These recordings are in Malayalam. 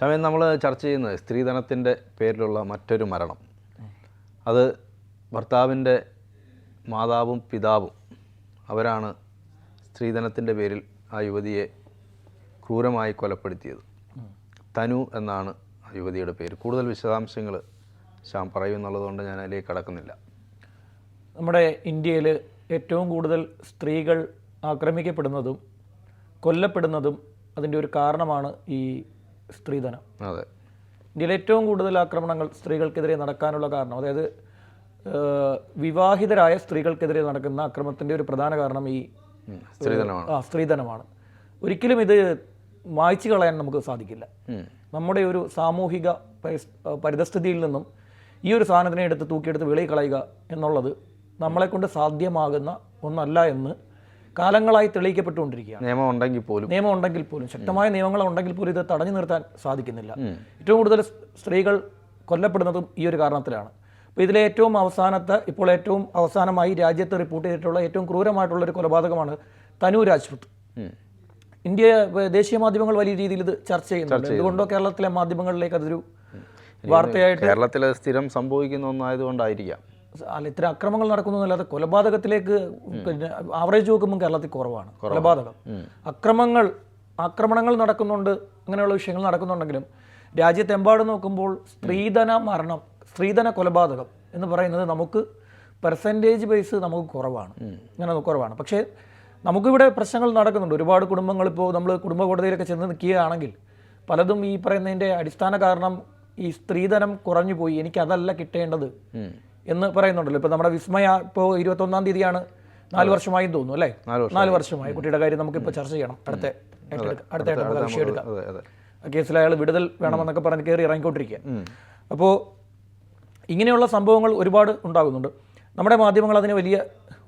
സമയം നമ്മൾ ചർച്ച ചെയ്യുന്നത് സ്ത്രീധനത്തിന്റെ പേരിലുള്ള മറ്റൊരു മരണം. അത് ഭർത്താവിന്റെ മാതാവും പിതാവും അവരാണ് സ്ത്രീധനത്തിന്റെ പേരിൽ ആ യുവതിയെ ക്രൂരമായി കൊലപ്പെടുത്തിയത്. തനു എന്നാണ് ആ യുവതിയുടെ പേര്. കൂടുതൽ വിശദാംശങ്ങൾ ശ്യാം പറയുമെന്നുള്ളതുകൊണ്ട് ഞാൻ അതിലേക്ക് കടക്കുന്നില്ല. നമ്മുടെ ഇന്ത്യയിൽ ഏറ്റവും കൂടുതൽ സ്ത്രീകൾ ആക്രമിക്കപ്പെടുന്നതും കൊല്ലപ്പെടുന്നതും അതിന്റെ ഒരു കാരണമാണ് ഈ സ്ത്രീധനം. അതെ. ഇന്ത്യയിൽ ഏറ്റവും കൂടുതൽ ആക്രമണങ്ങൾ സ്ത്രീകൾക്കെതിരെ നടക്കാനുള്ള കാരണം അതായത് വിവാഹിതരായ സ്ത്രീകൾക്കെതിരെ നടക്കുന്ന അക്രമത്തിന്റെ ഒരു പ്രധാന കാരണം ഈ സ്ത്രീധനമാണ്. ആ സ്ത്രീധനമാണ്. ഒരിക്കലും ഇത് മായ്ച്ചു കളയാൻ നമുക്ക് സാധിക്കില്ല. നമ്മുടെ ഒരു സാമൂഹിക പരിതസ്ഥിതിയിൽ നിന്നും ഈ ഒരു സാധനത്തിനെ എടുത്ത് തൂക്കിയെടുത്ത് വെളിയിൽ കളയുക എന്നുള്ളത് നമ്മളെ കൊണ്ട് സാധ്യമാകുന്ന ഒന്നല്ല എന്ന് കാലങ്ങളായി തെളിയിക്കപ്പെട്ടുകൊണ്ടിരിക്കുകയാണ്. നിയമം ഉണ്ടെങ്കിൽ പോലും. നിയമം ഉണ്ടെങ്കിൽ പോലും ശക്തമായ നിയമങ്ങൾ ഉണ്ടെങ്കിൽ പോലും ഇത് തടഞ്ഞു നിർത്താൻ സാധിക്കുന്നില്ല. ഏറ്റവും കൂടുതൽ സ്ത്രീകൾ കൊല്ലപ്പെടുന്നതും ഈ ഒരു കാരണത്തിലാണ്. അപ്പോൾ ഇതിലെ ഏറ്റവും അവസാനത്തെ ഇപ്പോൾ ഏറ്റവും അവസാനമായി രാജ്യത്ത് റിപ്പോർട്ട് ചെയ്തിട്ടുള്ള ഏറ്റവും ക്രൂരമായിട്ടുള്ള ഒരു കൊലപാതകമാണ് തനു രാജ്പുത്. ഇന്ത്യ ദേശീയ മാധ്യമങ്ങൾ വലിയ രീതിയിൽ ഇത് ചർച്ച ചെയ്യുന്നുണ്ട്. അതുകൊണ്ടോ കേരളത്തിലെ മാധ്യമങ്ങളിലേക്ക് അതൊരു വാർത്തയായിട്ട് കേരളത്തിൽ അത് സ്ഥിരം സംഭവിക്കുന്ന ഒന്നായതുകൊണ്ടായിരിക്കാം. അല്ല ഇത്തരം അക്രമങ്ങൾ നടക്കുന്നതല്ലാതെ കൊലപാതകത്തിലേക്ക് പിന്നെ ആവറേജ് നോക്കുമ്പോൾ കേരളത്തിൽ കുറവാണ്. കൊലപാതകം. അക്രമങ്ങൾ ആക്രമണങ്ങൾ നടക്കുന്നുണ്ട് അങ്ങനെയുള്ള വിഷയങ്ങൾ നടക്കുന്നുണ്ടെങ്കിലും രാജ്യത്തെമ്പാടും നോക്കുമ്പോൾ സ്ത്രീധന മരണം സ്ത്രീധന കൊലപാതകം എന്ന് പറയുന്നത് നമുക്ക് പെർസെന്റേജ് ബേസ് നമുക്ക് കുറവാണ്. അങ്ങനെ കുറവാണ്. പക്ഷേ നമുക്കിവിടെ പ്രശ്നങ്ങൾ നടക്കുന്നുണ്ട്. ഒരുപാട് കുടുംബങ്ങൾ ഇപ്പോൾ നമ്മൾ കുടുംബ കോടതിയിലൊക്കെ ചെന്ന് നിൽക്കുകയാണെങ്കിൽ പലതും ഈ പറയുന്നതിന്റെ അടിസ്ഥാന കാരണം ഈ സ്ത്രീധനം കുറഞ്ഞു പോയി. എനിക്ക് അതല്ല കിട്ടേണ്ടത്. എന്ന് പറയുന്നുണ്ടല്ലോ. ഇപ്പോൾ നമ്മുടെ വിസ്മയ ഇപ്പോൾ ഇരുപത്തൊന്നാം തീയതിയാണ്. നാല് വർഷമായി തോന്നുന്നു അല്ലേ? നാല് വർഷം വർഷമായി. കുട്ടിയുടെ കാര്യം നമുക്കിപ്പോൾ ചർച്ച ചെയ്യണം. അടുത്ത അടുത്ത നമുക്ക് വിഷയം എടുക്കാം. കേസിൽ അയാൾ വിടുതൽ വേണമെന്നൊക്കെ പറഞ്ഞ് കയറി ഇറങ്ങിക്കൊണ്ടിരിക്കുക അപ്പോൾ ഇങ്ങനെയുള്ള സംഭവങ്ങൾ ഒരുപാട് ഉണ്ടാകുന്നുണ്ട്. നമ്മുടെ മാധ്യമങ്ങൾ അതിന് വലിയ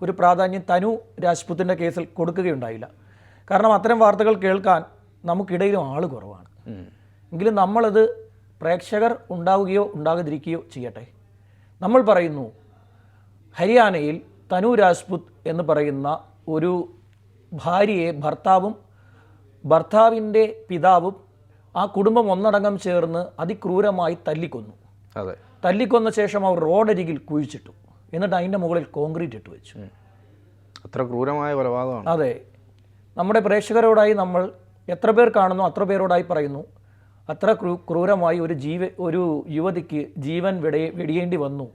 ഒരു പ്രാധാന്യം തനു രാജ്പുത്തിന്റെ കേസിൽ കൊടുക്കുകയുണ്ടായില്ല. കാരണം അത്തരം വാർത്തകൾ കേൾക്കാൻ നമുക്കിടയിലും ആൾ കുറവാണ്. എങ്കിലും നമ്മളത് പ്രേക്ഷകർ ഉണ്ടാവുകയോ ഉണ്ടാകാതിരിക്കുകയോ ചെയ്യട്ടെ. നമ്മൾ പറയുന്നു ഹരിയാനയിൽ തനു രാജ്പുത് എന്ന് പറയുന്ന ഒരു ഭാര്യയെ ഭർത്താവും ഭർത്താവിന്റെ പിതാവും ആ കുടുംബം ഒന്നടങ്കം ചേർന്ന് അതിക്രൂരമായി തല്ലിക്കൊന്നു. അതെ. തല്ലിക്കൊന്ന ശേഷം അവർ റോഡരികിൽ കുഴിച്ചിട്ടു. എന്നിട്ട് അതിന്റെ മുകളിൽ കോൺക്രീറ്റ് ഇട്ട് വെച്ചു. അത്ര ക്രൂരമായ കൊലപാതകമാണ്. അതെ. നമ്മുടെ പ്രേക്ഷകരോടായി നമ്മൾ എത്ര പേർ കാണുന്നു അത്ര പേരോടായി പറയുന്നു. അത്ര ക്രൂ ക്രൂരമായി ഒരു ജീവ ഒരു യുവതിക്ക് ജീവൻ വെടിയ വെടിയേണ്ടി വന്നു.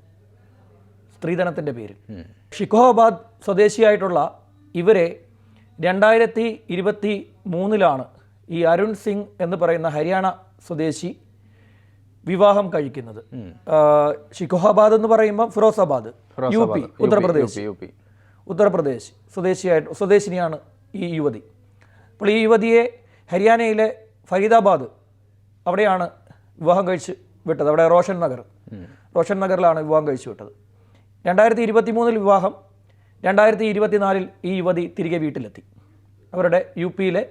സ്ത്രീധനത്തിന്റെ പേരിൽ. ഷിക്കോഹാബാദ് സ്വദേശിയായിട്ടുള്ള ഇവരെ രണ്ടായിരത്തി ഇരുപത്തി മൂന്നിലാണ് ഈ അരുൺ സിംഗ് എന്ന് പറയുന്ന ഹരിയാന സ്വദേശി വിവാഹം കഴിക്കുന്നത്. ഷിക്കോഹാബാദ് എന്ന് പറയുമ്പോൾ Firozabad U P Uttar Pradesh. U P. Uttar Pradesh സ്വദേശിയായിട്ട് സ്വദേശിനിയാണ് ഈ യുവതി. അപ്പോൾ ഈ യുവതിയെ ഹരിയാനയിലെ ഫരീദാബാദ് അവിടെയാണ് വിവാഹം കഴിച്ച് വിട്ടത്. അവിടെ റോഷൻ നഗർ. റോഷൻ നഗറിലാണ് വിവാഹം കഴിച്ചു വിട്ടത്. രണ്ടായിരത്തി ഇരുപത്തി മൂന്നിൽ വിവാഹം രണ്ടായിരത്തി ഇരുപത്തിനാലിൽ ഈ യുവതി തിരികെ വീട്ടിലെത്തി. അവരുടെ യു പിയിലെ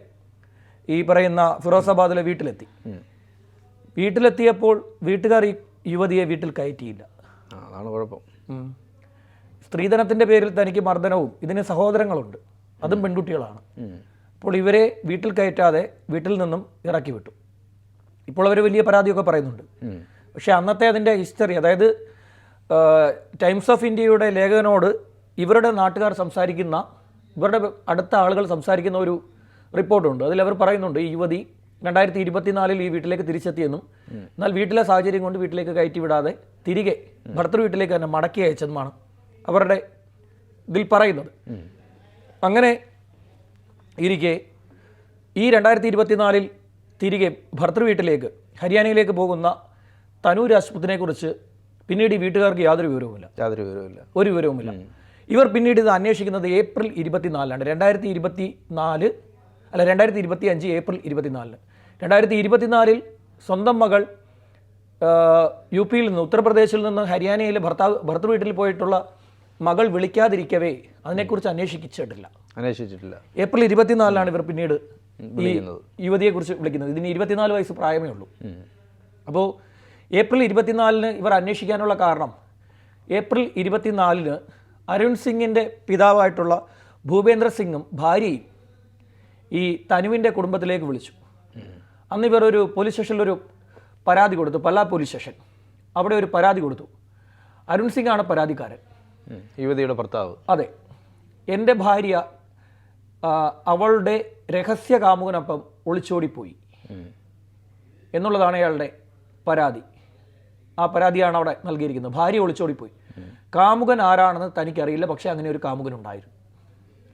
ഈ പറയുന്ന ഫിറോസാബാദിലെ വീട്ടിലെത്തി. വീട്ടിലെത്തിയപ്പോൾ വീട്ടുകാർ ഈ യുവതിയെ വീട്ടിൽ കയറ്റിയില്ല. അതാണ് കുഴപ്പം. സ്ത്രീധനത്തിന്റെ പേരിൽ തനിക്ക് മർദ്ദനവും ഇതിന് സഹോദരങ്ങളുണ്ട്. അതും പെൺകുട്ടികളാണ്. അപ്പോൾ ഇവരെ വീട്ടിൽ കയറ്റാതെ വീട്ടിൽ നിന്നും ഇറക്കി വിട്ടു ഇപ്പോൾ അവർ വലിയ പരാതിയൊക്കെ പറയുന്നുണ്ട്. പക്ഷേ അന്നത്തെ അതിന്റെ ഹിസ്റ്ററി അതായത് ടൈംസ് ഓഫ് ഇന്ത്യയുടെ ലേഖകനോട് ഇവരുടെ നാട്ടുകാർ സംസാരിക്കുന്ന ഇവരുടെ അടുത്ത ആളുകൾ സംസാരിക്കുന്ന ഒരു റിപ്പോർട്ടുണ്ട്. അതിൽ അവർ പറയുന്നുണ്ട് ഈ യുവതി രണ്ടായിരത്തി ഇരുപത്തിനാലിൽ ഈ വീട്ടിലേക്ക് തിരിച്ചെത്തിയെന്നും എന്നാൽ വീട്ടിലെ സാഹചര്യം കൊണ്ട് വീട്ടിലേക്ക് കയറ്റി വിടാതെ തിരികെ ഭർത്തൃ വീട്ടിലേക്ക് തന്നെ മടക്കി അയച്ചെന്നുമാണ് അവരുടെ ഇതിൽ പറയുന്നത്. അങ്ങനെ ഇരിക്കെ ഈ രണ്ടായിരത്തി ഇരുപത്തിനാലിൽ തിരികെ ഭർത്തൃവീട്ടിലേക്ക് ഹരിയാനയിലേക്ക് പോകുന്ന തനു രാജ്പുത്തിനെ കുറിച്ച് പിന്നീട് ഈ വീട്ടുകാർക്ക് യാതൊരു വിവരവുമില്ല. യാതൊരു വിവരവുമില്ല. ഒരു വിവരവുമില്ല. ഇവർ പിന്നീട് ഇത് അന്വേഷിക്കുന്നത് ഏപ്രിൽ ഇരുപത്തിനാലിലാണ് രണ്ടായിരത്തി ഇരുപത്തി നാല് അല്ല രണ്ടായിരത്തി ഇരുപത്തി അഞ്ച് ഏപ്രിൽ ഇരുപത്തിനാലിന്. രണ്ടായിരത്തി ഇരുപത്തിനാലിൽ സ്വന്തം മകൾ യു പിയിൽ നിന്ന് ഉത്തർപ്രദേശിൽ നിന്ന് ഹരിയാനയിലെ ഭർത്താവ് ഭർത്തൃ വീട്ടിൽ പോയിട്ടുള്ള മകൾ വിളിക്കാതിരിക്കവേ അതിനെക്കുറിച്ച് അന്വേഷിച്ചിട്ടില്ല. അന്വേഷിച്ചിട്ടില്ല. ഏപ്രിൽ ഇരുപത്തിനാലിലാണ് ഇവർ പിന്നീട്. യുവതിയെക്കുറിച്ച് വിളിക്കുന്നത്. ഇതിന് ഇരുപത്തിനാല് വയസ്സ് പ്രായമേ ഉള്ളൂ. അപ്പോൾ ഏപ്രിൽ ഇരുപത്തിനാലിന് ഇവർ അന്വേഷിക്കാനുള്ള കാരണം ഏപ്രിൽ ഇരുപത്തിനാലിന് അരുൺ സിംഗിന്റെ പിതാവായിട്ടുള്ള ഭൂപേന്ദ്ര സിംഗും ഭാര്യയും ഈ തനുവിന്റെ കുടുംബത്തിലേക്ക് വിളിച്ചു. അന്ന് ഇവർ ഒരു പോലീസ് സ്റ്റേഷനിലൊരു പരാതി കൊടുത്തു. Palla police station. അവിടെ ഒരു പരാതി കൊടുത്തു. അരുൺ സിംഗ് ആണ് പരാതിക്കാരൻ യുവതിയുടെ ഭർത്താവ്. അതെ. എന്റെ ഭാര്യ അവളുടെ രഹസ്യ കാമുകനൊപ്പം ഒളിച്ചോടിപ്പോയി. എന്നുള്ളതാണ് അയാളുടെ പരാതി. ആ പരാതിയാണ് അവിടെ നൽകിയിരിക്കുന്നത്. ഭാര്യ ഒളിച്ചോടിപ്പോയി. കാമുകൻ ആരാണെന്ന് തനിക്കറിയില്ല പക്ഷേ അങ്ങനെ ഒരു കാമുകൻ ഉണ്ടായിരുന്നു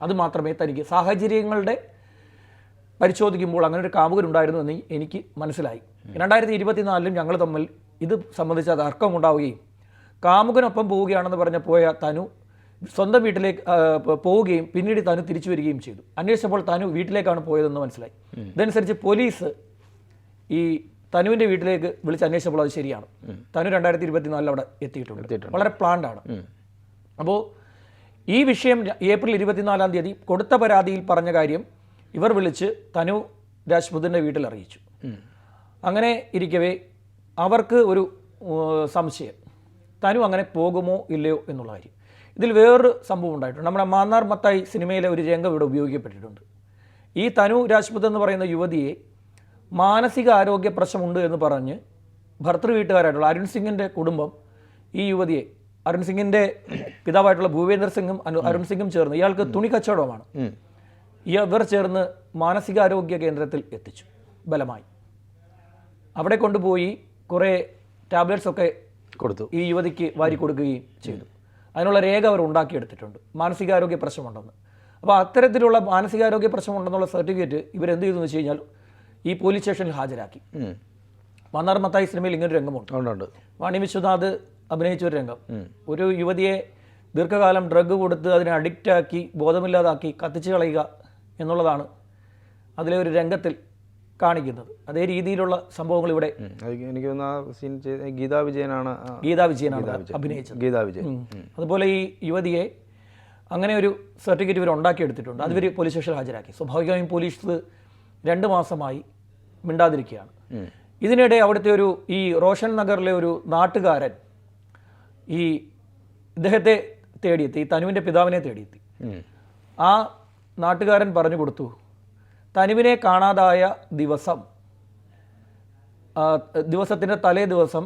അത് മാത്രമേ തനിക്ക് സാഹചര്യങ്ങളുടെ പരിശോധിക്കുമ്പോൾ അങ്ങനെ ഒരു കാമുകൻ ഉണ്ടായിരുന്നു എന്ന് എനിക്ക് മനസ്സിലായി. രണ്ടായിരത്തി ഇരുപത്തിനാലിലും ഞങ്ങൾ തമ്മിൽ ഇത് സംബന്ധിച്ച തർക്കം ഉണ്ടാവുകയും കാമുകനൊപ്പം പോവുകയാണെന്ന് പറഞ്ഞ പോയ തനു സ്വന്തം വീട്ടിലേക്ക് പോവുകയും പിന്നീട് തനു തിരിച്ചു വരികയും ചെയ്തു. അന്വേഷിച്ചപ്പോൾ തനു വീട്ടിലേക്കാണ് പോയതെന്ന് മനസ്സിലായി. ഇതനുസരിച്ച് പോലീസ് ഈ തനുവിന്റെ വീട്ടിലേക്ക് വിളിച്ച് അന്വേഷിച്ചപ്പോൾ അത് ശരിയാണ്. തനു രണ്ടായിരത്തി ഇരുപത്തിനാലിൽ അവിടെ എത്തിയിട്ടുണ്ട്. വളരെ പ്ലാൻഡ് ആണ്. അപ്പോൾ ഈ വിഷയം ഏപ്രിൽ ഇരുപത്തിനാലാം തീയതി കൊടുത്ത പരാതിയിൽ പറഞ്ഞ കാര്യം ഇവർ വിളിച്ച് തനു രാജ്പുതിന്റെ വീട്ടിൽ അറിയിച്ചു. അങ്ങനെ ഇരിക്കവേ അവർക്ക് ഒരു സംശയം. തനു അങ്ങനെ പോകുമോ ഇല്ലയോ എന്നുള്ള കാര്യം. ഇതിൽ വേറൊരു സംഭവം ഉണ്ടായിട്ടുണ്ട്. നമ്മുടെ മാന്നാർ മത്തായി സിനിമയിലെ ഒരു രംഗം ഇവിടെ ഉപയോഗിക്കപ്പെട്ടിട്ടുണ്ട്. ഈ തനു രാജ്പുത് എന്ന് പറയുന്ന യുവതിയെ മാനസിക ആരോഗ്യ പ്രശ്നമുണ്ട് എന്ന് പറഞ്ഞ് ഭർത്തൃ വീട്ടുകാരായിട്ടുള്ള അരുൺ സിംഗിന്റെ കുടുംബം ഈ യുവതിയെ അരുൺ സിംഗിന്റെ പിതാവായിട്ടുള്ള ഭൂപേന്ദർ സിംഗും അനു- അരുൺ സിംഗും ചേർന്ന് ഇയാൾക്ക് തുണി കച്ചവടമാണ്. ഇവർ ചേർന്ന് മാനസികാരോഗ്യ കേന്ദ്രത്തിൽ എത്തിച്ചു ബലമായി. അവിടെ കൊണ്ടുപോയി കുറേ ടാബ്ലറ്റ്സ് ഒക്കെ കൊടുത്തു. ഈ യുവതിക്ക് വാരി കൊടുക്കുകയും ചെയ്തു. അതിനുള്ള രേഖ അവർ ഉണ്ടാക്കിയെടുത്തിട്ടുണ്ട്. മാനസികാരോഗ്യ പ്രശ്നമുണ്ടെന്ന്. അപ്പോൾ അത്തരത്തിലുള്ള മാനസികാരോഗ്യ പ്രശ്നമുണ്ടെന്നുള്ള സർട്ടിഫിക്കറ്റ് ഇവരെന്ത് ചെയ്തു എന്ന് വെച്ച് കഴിഞ്ഞാൽ ഈ പോലീസ് സ്റ്റേഷനിൽ ഹാജരാക്കി. മന്നാർ മത്തായി സിനിമയിൽ ഇങ്ങനൊരു രംഗമുണ്ട്. ഉണ്ട് വാണി വിശ്വനാഥ് അഭിനയിച്ച ഒരു രംഗം. ഒരു യുവതിയെ ദീർഘകാലം ഡ്രഗ് കൊടുത്ത് അതിനെ അഡിക്റ്റാക്കി ബോധമില്ലാതാക്കി കത്തിച്ചു കളയുക എന്നുള്ളതാണ് അതിലെ ഒരു രംഗത്തിൽ കാണിക്കുന്നത്. അതേ രീതിയിലുള്ള സംഭവങ്ങൾ ഇവിടെ എനിക്ക് തോന്നുന്നു ഗീതാ വിജയനാണ് ഗീതാ വിജയനാണ് അഭിനയിച്ചത്. ഗീതാ വിജയൻ. അതുപോലെ ഈ യുവതിയെ അങ്ങനെ ഒരു സർട്ടിഫിക്കറ്റ് ഇവർ ഉണ്ടാക്കിയെടുത്തിട്ടുണ്ട്. അത് ഇവർ പോലീസ് സ്റ്റേഷനിൽ ഹാജരാക്കി. സ്വാഭാവികമായും പോലീസ് രണ്ട് മാസമായി മിണ്ടാതിരിക്കുകയാണ്. ഇതിനിടെ അവിടുത്തെ ഒരു ഈ റോഷൻ നഗറിലെ ഒരു നാട്ടുകാരൻ ഈ ഇദ്ദേഹത്തെ തേടിയെത്തി ഈ തനുവിന്റെ പിതാവിനെ തേടിയെത്തി. ആ നാട്ടുകാരൻ പറഞ്ഞു കൊടുത്തു തനുവിനെ കാണാതായ ദിവസം ദിവസത്തിന്റെ തലേ ദിവസം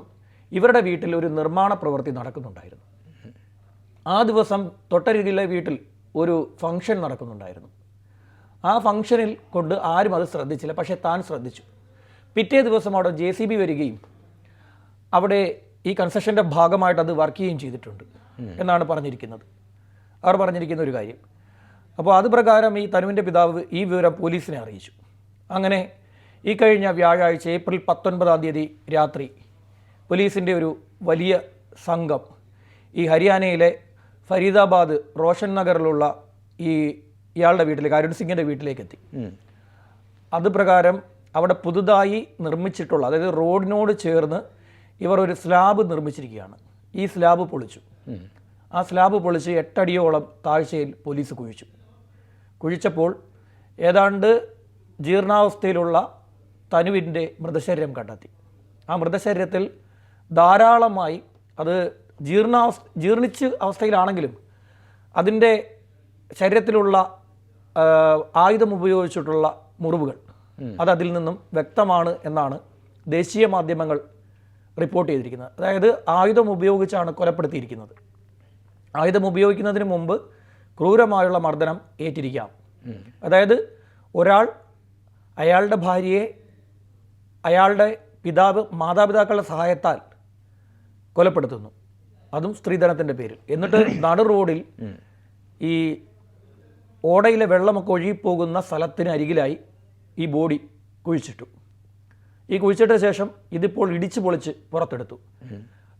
ഇവരുടെ വീട്ടിൽ ഒരു നിർമ്മാണ പ്രവൃത്തി നടക്കുന്നുണ്ടായിരുന്നു. ആ ദിവസം തൊട്ടരികിലെ വീട്ടിൽ ഒരു ഫംഗ്ഷൻ നടക്കുന്നുണ്ടായിരുന്നു. ആ ഫംഗ്ഷനിൽ കൊണ്ട് ആരും അത് ശ്രദ്ധിച്ചില്ല പക്ഷേ താൻ ശ്രദ്ധിച്ചു. പിറ്റേ ദിവസം അവിടെ ജെ സി ബി വരികയും അവിടെ ഈ കൺസ്ട്രക്ഷന്റെ ഭാഗമായിട്ട് അത് വർക്ക് ചെയ്യുകയും ചെയ്തിട്ടുണ്ട് എന്നാണ് പറഞ്ഞിരിക്കുന്നത്. അവർ പറഞ്ഞിരിക്കുന്ന ഒരു കാര്യം അപ്പോൾ അത് പ്രകാരം ഈ തനുവിന്റെ പിതാവ് ഈ വിവരം പോലീസിനെ അറിയിച്ചു. അങ്ങനെ ഈ കഴിഞ്ഞ വ്യാഴാഴ്ച ഏപ്രിൽ പത്തൊൻപതാം തീയതി രാത്രി പോലീസിന്റെ ഒരു വലിയ സംഘം ഈ ഹരിയാനയിലെ ഫരീദാബാദ് റോഷൻ നഗറിലുള്ള ഈ ഇയാളുടെ വീട്ടിലേക്ക് അരുൺ സിംഗിന്റെ വീട്ടിലേക്ക് എത്തി അത് പ്രകാരം അവിടെ പുതുതായി നിർമ്മിച്ചിട്ടുള്ള അതായത് റോഡിനോട് ചേർന്ന് ഇവർ ഒരു സ്ലാബ് നിർമ്മിച്ചിരിക്കുകയാണ്. ഈ സ്ലാബ് പൊളിച്ചു. ആ സ്ലാബ് പൊളിച്ച് എട്ടടിയോളം താഴ്ചയിൽ പോലീസ് കുഴിച്ചു. കുഴിച്ചപ്പോൾ ഏതാണ്ട് ജീർണാവസ്ഥയിലുള്ള തനുവിന്റെ മൃതശരീരം കണ്ടെത്തി. ആ മൃതശരീരത്തിൽ ധാരാളമായി അത് ജീർണാവസ്ഥ ജീർണിച്ച് അവസ്ഥയിലാണെങ്കിലും അതിന്റെ ശരീരത്തിലുള്ള ആയുധം ഉപയോഗിച്ചിട്ടുള്ള മുറിവുകൾ അത് അതിൽ നിന്നും വ്യക്തമാണ് എന്നാണ് ദേശീയ മാധ്യമങ്ങൾ റിപ്പോർട്ട് ചെയ്തിരിക്കുന്നത്. അതായത് ആയുധം ഉപയോഗിച്ചാണ് കൊലപ്പെടുത്തിയിരിക്കുന്നത്. ആയുധം ഉപയോഗിക്കുന്നതിന് മുമ്പ് ക്രൂരമായുള്ള മർദ്ദനം ഏറ്റിരിക്കാം. അതായത് ഒരാൾ അയാളുടെ ഭാര്യയെ അയാളുടെ പിതാവ് മാതാപിതാക്കളുടെ സഹായത്താൽ കൊലപ്പെടുത്തുന്നു. അതും സ്ത്രീധനത്തിന്റെ പേരിൽ. എന്നിട്ട് നടു റോഡിൽ ഈ ഓടയിലെ വെള്ളമൊക്കെ ഒഴുകിപ്പോകുന്ന സ്ഥലത്തിന് അരികിലായി ഈ ബോഡി കുഴിച്ചിട്ടു. ഈ കുഴിച്ചിട്ട ശേഷം ഇതിപ്പോൾ ഇടിച്ചു പൊളിച്ച് പുറത്തെടുത്തു.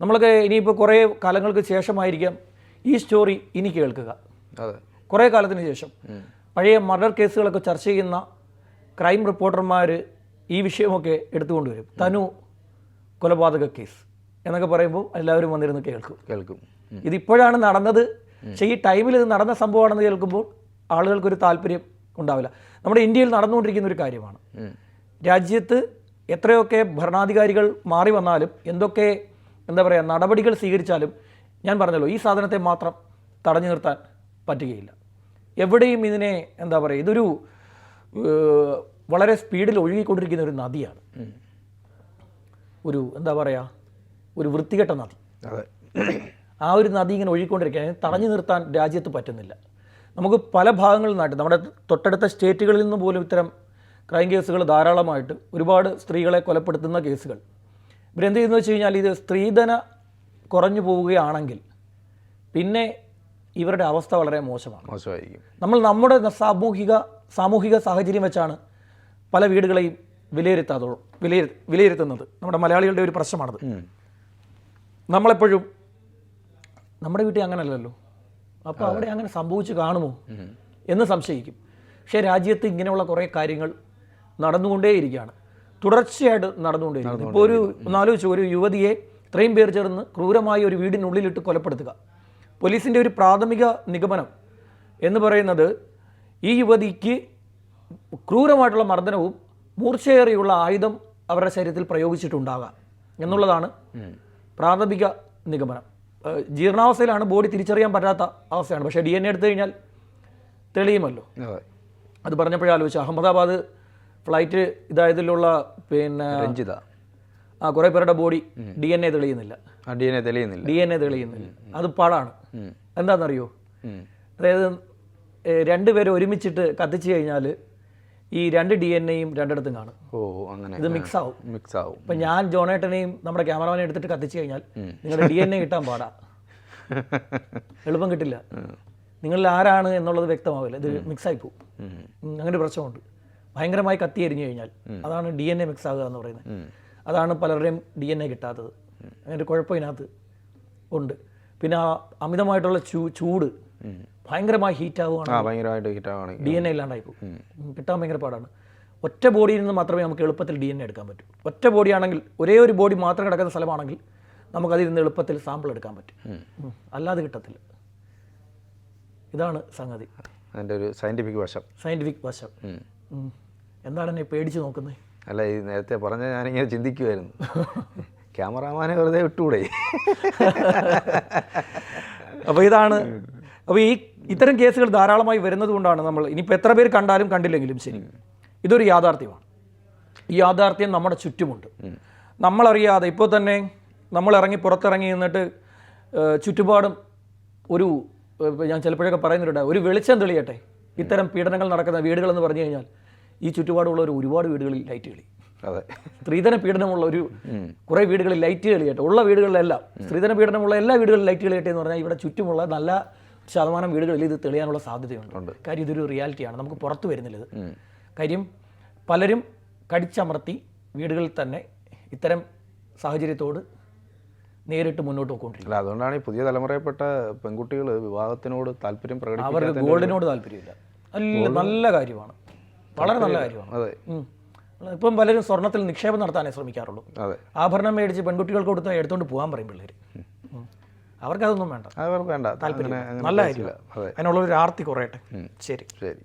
നമ്മളൊക്കെ ഇനിയിപ്പോൾ കുറേ കാലങ്ങൾക്ക് ശേഷമായിരിക്കാം ഈ സ്റ്റോറി ഇനി കേൾക്കുക. കുറേ കാലത്തിന് ശേഷം പഴയ മർഡർ കേസുകളൊക്കെ ചർച്ച ചെയ്യുന്ന ക്രൈം റിപ്പോർട്ടർമാർ ഈ വിഷയമൊക്കെ എടുത്തുകൊണ്ടുവരും. തനു കൊലപാതക കേസ് എന്നൊക്കെ പറയുമ്പോൾ എല്ലാവരും വന്നിരുന്ന് കേൾക്കും. കേൾക്കും. ഇതിപ്പോഴാണ് നടന്നത്. പക്ഷേ ഈ ടൈമിൽ ഇത് നടന്ന സംഭവമാണെന്ന് കേൾക്കുമ്പോൾ ആളുകൾക്കൊരു താല്പര്യം ഉണ്ടാവില്ല. നമ്മുടെ ഇന്ത്യയിൽ നടന്നുകൊണ്ടിരിക്കുന്ന ഒരു കാര്യമാണ്. രാജ്യത്ത് എത്രയൊക്കെ ഭരണാധികാരികൾ മാറി വന്നാലും എന്തൊക്കെ എന്താ പറയുക നടപടികൾ സ്വീകരിച്ചാലും ഞാൻ പറഞ്ഞല്ലോ ഈ സാധനത്തെ മാത്രം തടഞ്ഞു നിർത്താൻ പറ്റുകയില്ല. എവിടെയും ഇതിനെ എന്താ പറയുക ഇതൊരു വളരെ സ്പീഡിൽ ഒഴുകിക്കൊണ്ടിരിക്കുന്ന ഒരു നദിയാണ്. ഒരു എന്താ പറയുക ഒരു വൃത്തികെട്ട നദി. അതെ. ആ ഒരു നദി ഇങ്ങനെ ഒഴുകിക്കൊണ്ടിരിക്കുകയാണ് അതിനെ തടഞ്ഞു നിർത്താൻ രാജ്യത്ത് പറ്റുന്നില്ല. നമുക്ക് പല ഭാഗങ്ങളിൽ നിന്നായിട്ട് നമ്മുടെ തൊട്ടടുത്ത സ്റ്റേറ്റുകളിൽ നിന്ന് പോലും ഇത്തരം ക്രൈം കേസുകൾ ധാരാളമായിട്ട് ഒരുപാട് സ്ത്രീകളെ കൊലപ്പെടുത്തുന്ന കേസുകൾ. ഇവരെന്ത് ചെയ്യുന്നത് വെച്ച് കഴിഞ്ഞാൽ ഇത് സ്ത്രീധന കുറഞ്ഞു പോവുകയാണെങ്കിൽ പിന്നെ ഇവരുടെ അവസ്ഥ വളരെ മോശമാണ്. മോശമായിരിക്കും. നമ്മൾ നമ്മുടെ സാമൂഹിക സാമൂഹിക സാഹചര്യം വെച്ചാണ് പല വീടുകളെയും വിലയിരുത്താതോ വിലയിരു വിലയിരുത്തുന്നത്. നമ്മുടെ മലയാളികളുടെ ഒരു പ്രശ്നമാണത്. നമ്മളെപ്പോഴും നമ്മുടെ വീട്ടിൽ അങ്ങനെയല്ലല്ലോ അപ്പോൾ അവിടെ അങ്ങനെ സംഭവിച്ചു കാണുമോ? എന്ന് സംശയിക്കും. പക്ഷേ രാജ്യത്ത് ഇങ്ങനെയുള്ള കുറേ കാര്യങ്ങൾ നടന്നുകൊണ്ടേയിരിക്കുകയാണ്. തുടർച്ചയായിട്ട് നടന്നുകൊണ്ടേയിരിക്കുന്നു. ഇപ്പോൾ ഒരു ഒന്നാലോചിച്ചു ഒരു യുവതിയെ ഇത്രയും പേർ ചേർന്ന് ക്രൂരമായി ഒരു വീടിനുള്ളിലിട്ട് കൊലപ്പെടുത്തുക. പോലീസിന്റെ ഒരു പ്രാഥമിക നിഗമനം എന്ന് പറയുന്നത് ഈ യുവതിക്ക് ക്രൂരമായിട്ടുള്ള മർദ്ദനവും മൂർച്ചയേറിയുള്ള ആയുധം അവരുടെ ശരീരത്തിൽ പ്രയോഗിച്ചിട്ടുണ്ടാകാം എന്നുള്ളതാണ് പ്രാഥമിക നിഗമനം. ജീർണാവസ്ഥയിലാണ് ബോഡി തിരിച്ചറിയാൻ പറ്റാത്ത അവസ്ഥയാണ്. പക്ഷേ ഡി എൻ എ എടുത്തു കഴിഞ്ഞാൽ തെളിയുമല്ലോ. അത്. പറഞ്ഞപ്പോഴേ ആലോചിച്ചു. അഹമ്മദാബാദ് ഫ്ലൈറ്റ് ഇതായതിലുള്ള പിന്നെ രഞ്ജിത. ആ കുറേ പേരുടെ ബോഡി ഡി എൻ എ തെളിയുന്നില്ല. ഡി എൻ എ തെളിയുന്നില്ല. ഡി എൻ എ തെളിയുന്നില്ല. അത് പാടാണ്. എന്താണെന്നറിയോ? അതായത് രണ്ടുപേരെ ഒരുമിച്ചിട്ട് കത്തിച്ചു കഴിഞ്ഞാൽ ഈ രണ്ട് ഡി എൻ എയും രണ്ടിടത്തും കാണും. ഓ അങ്ങനെ. ഇത് മിക്സ് ആവും. മിക്സ് ആവും. ഇപ്പം ഞാൻ ജോണേട്ടനെയും നമ്മുടെ ക്യാമറമാനെ എടുത്തിട്ട് കത്തിച്ചു കഴിഞ്ഞാൽ നിങ്ങളുടെ ഡി എൻ എ കിട്ടാൻ പാടാ. എളുപ്പം കിട്ടില്ല. നിങ്ങളിൽ ആരാണ് എന്നുള്ളത് വ്യക്തമാവില്ല. ഇത് മിക്സ് ആയി പോകും അങ്ങനെ ഒരു പ്രശ്നമുണ്ട്. ഭയങ്കരമായി കത്തി എരിഞ്ഞു കഴിഞ്ഞാൽ അതാണ് ഡി എൻ എ മിക്സ് ആകുക എന്ന് പറയുന്നത്. അതാണ് പലരുടെയും ഡി എൻ എ കിട്ടാത്തത്. അങ്ങനെ ഒരു കുഴപ്പം ഇതിനകത്ത് ഉണ്ട്. പിന്നെ ആ അമിതമായിട്ടുള്ള ചൂ ചൂട് ഭയങ്കരമായി ഹീറ്റ് ആവുകയാണ് ഡി എൻ എ ഇല്ലാണ്ടായി പോകും കിട്ടാൻ ഭയങ്കര പാടാണ്. ഒറ്റ ബോഡിയിൽ നിന്ന് മാത്രമേ നമുക്ക് എളുപ്പത്തിൽ ഡി എൻ എ എടുക്കാൻ പറ്റൂ. ഒറ്റ ബോഡി ആണെങ്കിൽ ഒരേ ഒരു ബോഡി മാത്രം കിടക്കുന്ന സ്ഥലമാണെങ്കിൽ നമുക്കതിൽ നിന്ന് എളുപ്പത്തിൽ സാമ്പിൾ എടുക്കാൻ പറ്റും. അല്ലാതെ കിട്ടത്തില്ല. ഇതാണ് സംഗതി. അതിന്റെ ഒരു സയന്റിഫിക് വശം. സയന്റിഫിക് വശം. എന്താണ് എന്നെ പേടിച്ച് നോക്കുന്നത്? അല്ല ഈ നേരത്തെ പറഞ്ഞ ഞാനിങ്ങനെ ചിന്തിക്കുമായിരുന്നു ക്യാമറാമാനെ വെറുതെ വിട്ടുകൂടെ അപ്പോൾ ഇതാണ് അപ്പോൾ ഈ ഇത്തരം കേസുകൾ ധാരാളമായി വരുന്നത് കൊണ്ടാണ് നമ്മൾ ഇനിയിപ്പോൾ എത്ര പേര് കണ്ടാലും കണ്ടില്ലെങ്കിലും ശരി. ഇതൊരു യാഥാർത്ഥ്യമാണ്. ഈ യാഥാർത്ഥ്യം നമ്മുടെ ചുറ്റുമുണ്ട്. നമ്മളറിയാതെ ഇപ്പോൾ തന്നെ നമ്മൾ ഇറങ്ങി പുറത്തിറങ്ങി നിന്നിട്ട് ചുറ്റുപാടും ഒരു ഞാൻ ചിലപ്പോഴൊക്കെ പറയുന്നുണ്ട് ഒരു വെളിച്ചം തെളിയട്ടെ. ഇത്തരം പീഡനങ്ങൾ നടക്കുന്ന വീടുകളെന്ന് പറഞ്ഞു കഴിഞ്ഞാൽ ഈ ചുറ്റുപാടുള്ള ഒരു ഒരുപാട് വീടുകളിൽ ലൈറ്റ് കളി അതെ. സ്ത്രീധന പീഡനമുള്ള ഒരു കുറേ വീടുകളിൽ ലൈറ്റ് കളിയട്ടെ. ഉള്ള വീടുകളിലെല്ലാം. സ്ത്രീധന പീഡനമുള്ള എല്ലാ വീടുകളിലും ലൈറ്റ് കളിയട്ടെ എന്ന് പറഞ്ഞാൽ ഇവിടെ ചുറ്റുമുള്ള നല്ല ശതമാനം വീടുകളിൽ ഇത് തെളിയാനുള്ള സാധ്യതയുണ്ട്. കാര്യം ഇതൊരു റിയാലിറ്റിയാണ്. നമുക്ക് പുറത്തു വരുന്നില്ല ഇത്. കാര്യം പലരും കടിച്ചമർത്തി വീടുകളിൽ തന്നെ ഇത്തരം സാഹചര്യത്തോട് നേരിട്ട് മുന്നോട്ട് പോയിക്കൊണ്ടിരിക്കുക അതുകൊണ്ടാണ് ഈ പുതിയ തലമുറയിൽപ്പെട്ട പെൺകുട്ടികൾ വിവാഹത്തിനോട് താല്പര്യം അവർക്ക് അവർ ഗോൾഡിനോട് താല്പര്യമില്ല. നല്ല നല്ല കാര്യമാണ്. വളരെ നല്ല കാര്യമാണ്. അതെ. ഇപ്പം പലരും സ്വർണത്തിൽ നിക്ഷേപം നടത്താനേ ശ്രമിക്കാറുള്ളൂ. ആഭരണം മേടിച്ച് പെൺകുട്ടികൾക്ക് കൊടുത്ത് എടുത്തുകൊണ്ട് പോകാൻ പറയും പിള്ളേർ അവർക്കതൊന്നും വേണ്ട. അവർക്ക് വേണ്ട. താല്പര്യം നല്ല കാര്യമില്ല അതിനുള്ളൊരു ആർത്തി കുറയട്ടെ. ശരി. ശരി.